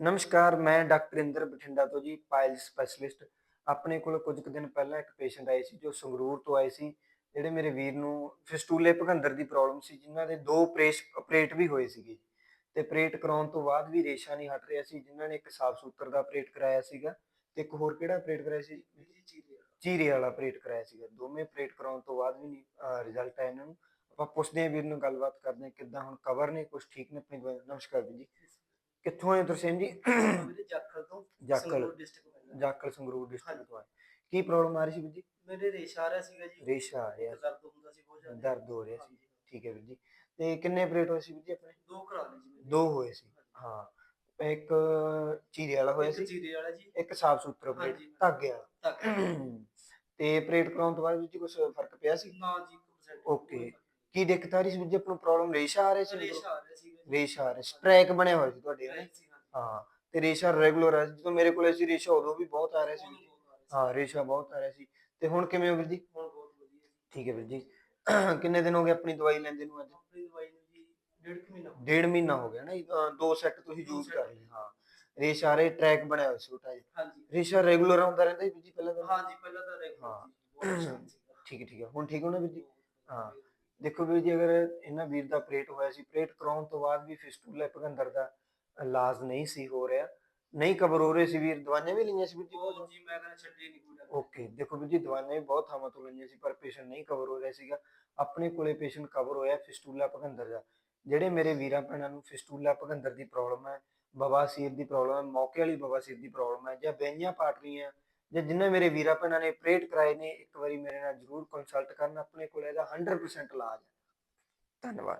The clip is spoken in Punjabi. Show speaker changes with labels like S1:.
S1: ਨਮਸਕਾਰ, ਮੈਂ ਡਾਕਟਰ ਇੰਦਰ ਬਠਿੰਡਾ ਤੋਂ ਜੀ, ਪਾਇਲ ਸਪੈਸ਼ਲਿਸਟ ਆਪਣੇ ਕੋਲ ਕੁਝ ਕੁ ਦਿਨ ਪਹਿਲਾਂ ਇੱਕ ਪੇਸ਼ੈਂਟ ਆਏ ਸੀ, ਜੋ ਸੰਗਰੂਰ ਤੋਂ ਆਏ ਸੀ। ਜਿਹੜੇ ਮੇਰੇ ਵੀਰ ਨੂੰ ਫਿਸਟੂਲੇ ਭਗੰਦਰ ਦੀ ਪ੍ਰੋਬਲਮ ਸੀ, ਜਿਨ੍ਹਾਂ ਦੇ ਦੋ ਪ੍ਰੇਸ਼ ਆਪਰੇਟ ਵੀ ਹੋਏ ਸੀਗੇ। ਤੇ ਆਪਰੇਟ ਕਰਾਉਣ ਤੋਂ ਬਾਅਦ ਵੀ ਰੇਸ਼ਾ ਨਹੀਂ ਹਟ ਰਿਹਾ ਸੀ, ਜਿਨ੍ਹਾਂ ਨੇ ਇੱਕ ਸਾਫ਼ ਸੂਤਰ ਦਾ ਆਪਰੇਟ ਕਰਾਇਆ ਸੀਗਾ ਤੇ ਇੱਕ ਹੋਰ ਕਿਹੜਾ ਆਪਰੇਟ ਕਰਾਇਆ ਸੀ? ਚੀਰੇ ਵਾਲਾ ਆਪਰੇਟ ਕਰਾਇਆ ਸੀਗਾ। ਦੋਵੇਂ ਆਪਰੇਟ ਕਰਾਉਣ ਤੋਂ ਬਾਅਦ ਵੀ ਨਹੀਂ ਰਿਜ਼ਲਟ ਆਇਆ ਇਹਨਾਂ ਨੂੰ। ਆਪਾਂ ਪੁੱਛਦੇ ਹਾਂ ਵੀਰ ਨੂੰ ਗੱਲਬਾਤ ਕਰਦੇ ਹਾਂ, ਕਿੱਦਾਂ ਹੁਣ ਕਵਰ ਨੇ ਕੁਝ ਠੀਕ ਨੇ, ਆਪਣੀ ਦਵਾਈ ਨਮਸਕਾਰ ਵੀਰ ਜੀ। ਕਿੱਥੋਂ ਆਏ ਤੁਸੀਂ ਜੀ?
S2: ਮੇਰੇ ਜਾਖਲ ਤੋਂ
S1: Jakhal.
S2: District
S1: Jakhal Sangrur district. ਤੋਂ ਆਏ। ਕੀ ਪ੍ਰੋਬਲਮ ਆ ਰਹੀ ਸੀ ਵੀਰ ਜੀ?
S2: ਮੇਰੇ ਰੇਸ਼ਾ ਆ ਰਿਹਾ ਸੀਗਾ ਜੀ।
S1: ਰੇਸ਼ਾ ਆ ਰਿਹਾ।
S2: ਇੱਕ ਦਰਦ ਹੁੰਦਾ ਸੀ ਬਹੁਤ
S1: ਸੀ
S2: ਜ਼ਿਆਦਾ।
S1: ਦਰਦ ਹੋ ਰਿਹਾ ਸੀ। ਠੀਕ ਹੈ ਵੀਰ ਜੀ। ਤੇ ਕਿੰਨੇ ਆਪਰੇਟ ਹੋਏ ਸੀ ਵੀਰ ਜੀ ਆਪਣੇ?
S2: ਦੋ ਕਰਾ ਲਏ ਜੀ।
S1: ਦੋ ਹੋਏ ਸੀ। ਹਾਂ। ਇੱਕ ਚੀਰੇ ਵਾਲਾ ਹੋਇਆ ਸੀ।
S2: ਚੀਰੇ ਵਾਲਾ ਜੀ।
S1: ਇੱਕ ਸਾਫ਼ ਸੁਥਰਾ ਆਪਰੇਟ। ਧਾਗੇ ਵਾਲਾ। ਤੇ ਆਪਰੇਟ ਕਰਾਉਣ ਤੋਂ ਬਾਅਦ ਜੀ ਕੁਝ ਫ਼ਰਕ ਪਿਆ ਸੀ?
S2: ਨਾ ਜੀ 1%
S1: ਓਕੇ। ਕੀ ਦਿੱਕਤ ਆ ਰਹੀ ਸੀ ਵੀਰ ਜੀ? ਆਪਾਂ ਨੂੰ ਪ੍ਰੋਬਲਮ ਰੇਸ਼ਾ ਆ ਰਿਹਾ ਸੀ?
S2: ਰੇਸ਼ਾ ਆ ਰਿਹਾ
S1: ਰੇਸ਼ਾ ਸਟ੍ਰੈਕ ਬਣਿਆ ਹੋਇਆ ਸੀ ਤੁਹਾਡੇ ਹਨਾ?
S2: ਸੀ।
S1: ਹਾਂ ਤੇ ਰੇਸ਼ਾ ਰੈਗੂਲਰ ਆ। ਜਦੋਂ ਮੇਰੇ ਕੋਲ ਸੀ ਰੇਸ਼ਾ ਉਦੋਂ ਵੀ ਬਹੁਤ ਆ ਰਿਹਾ ਸੀ।
S2: ਹੁਣ ਸੀ।
S1: ਹਾਂ ਰੇਸ਼ਾ ਬਹੁਤ ਆ ਰਿਹਾ ਸੀ। ਤੇ ਹੁਣ ਕਿਵੇਂ ਹੋ ਵੀਰ ਜੀ?
S2: ਹੁਣ ਬਹੁਤ ਵਧੀਆ ਜੀ।
S1: ਠੀਕ ਹੈ ਵੀਰ ਜੀ। ਕਿੰਨੇ ਦਿਨ ਹੋ ਗਏ ਆਪਣੀ ਦਵਾਈ ਲੈਂਦੇ ਨੂੰ ਅੱਜ?
S2: ਆਪਣੀ ਦਵਾਈ ਨੂੰ ਜੀ ਡੇਢ ਕੁ ਮਹੀਨਾ ਹੋ ਗਿਆ।
S1: ਡੇਢ ਮਹੀਨਾ ਹੋ ਗਿਆ ਨਾ ਜੀ, ਅਹ ਦੋ ਸੈੱਟ ਤੁਸੀਂ
S2: ਦੋ
S1: ਯੂਜ਼
S2: set
S1: ਕਰ ਲਈ ਹਾਂ। ਰੇਸ਼ਾ ਰੇ ਟਰੈਕ ਬਣਿਆ ਹੋਇਆ ਸੀ ਛੋਟਾ ਜਿਹਾ।
S2: ਹਾਂਜੀ।
S1: ਰੇਸ਼ਾ ਰੈਗੂਲਰ ਆਉਂਦਾ ਰਹਿੰਦਾ ਜੀ ਵੀਰ ਜੀ ਪਹਿਲਾਂ ਤਾਂ?
S2: ਹਾਂਜੀ ਪਹਿਲਾਂ ਤਾਂ ਰੈਗੂਲਰ
S1: ਹਾਂ।
S2: ਸੀ
S1: ਠੀਕ ਹੈ ਠੀਕ ਹੈ। ਹੁਣ ਠੀਕ ਹੋ ਨਾ ਵੀਰ ਜੀ? ਹਾਂ। ਦੇਖੋ ਵੀਰ ਜੀ ਅਗਰ ਇਹਨਾਂ ਵੀਰ ਦਾ ਆਪਰੇਟ ਹੋਇਆ ਸੀ ਆਪਰੇਟ ਕਰਾਉਣ ਤੋਂ ਬਾਅਦ ਵੀ ਫਿਸਟੂਲਾ ਭਗੰਦਰ ਦਾ ਇਲਾਜ ਨਹੀਂ ਸੀ ਹੋ ਰਿਹਾ। ਨਹੀਂ ਕਵਰ ਹੋ ਰਹੇ ਸੀ ਵੀਰ ਦਵਾਈਆਂ ਵੀ ਲਈਆਂ ਸੀ ਵੀਰ ਜੀ
S2: ਬਹੁਤ ਜੀ ਮੈਂ ਕਹਿੰਦਾ ਛੱਡੇ ਨਹੀਂ ਕੋਈ ਡਾਕਟਰ।
S1: ਓਕੇ ਦੇਖੋ ਵੀਰ ਜੀ ਦਵਾਈਆਂ ਵੀ ਬਹੁਤ ਥਾਵਾਂ ਤੋਂ ਲਈਆਂ ਸੀ ਪਰ ਪੇਸ਼ੈਂਟ ਨਹੀਂ ਕਵਰ ਹੋ ਰਿਹਾ ਸੀਗਾ। ਆਪਣੇ ਕੋਲੇ ਪੇਸ਼ੈਂਟ ਕਵਰ ਹੋਇਆ ਫਿਸਟੂਲਾ ਭਗੰਦਰ ਦਾ। ਜਿਹੜੇ ਮੇਰੇ ਵੀਰਾਂ ਭੈਣਾਂ ਨੂੰ ਫਿਸਟੂਲਾ ਭਗੰਦਰ ਦੀ ਪ੍ਰੋਬਲਮ ਹੈ ਬਵਾਸੀਰ ਦੀ ਪ੍ਰੋਬਲਮ ਹੈ ਮੌਕੇ ਵਾਲੀ ਬਵਾਸੀਰ ਦੀ ਪ੍ਰੋਬਲਮ ਹੈ ਜਾਂ ਬੈਂਆਂ ਪਾਟ ਰਹੀਆਂ ਜੇ ਜਿੰਨੇ ਮੇਰੇ ਵੀਰਾਂ ਭੈਣਾਂ ਨੇ ਪ੍ਰੇਟ ਕਰਾਏ ਨੇ, ਇੱਕ ਵਾਰੀ ਮੇਰੇ ਨਾਲ ਜਰੂਰ ਕੰਸਲਟ ਕਰਨ, ਆਪਣੇ ਕੋਲ ਇਹਦਾ 100% ਇਲਾਜ ਹੈ। ਧੰਨਵਾਦ।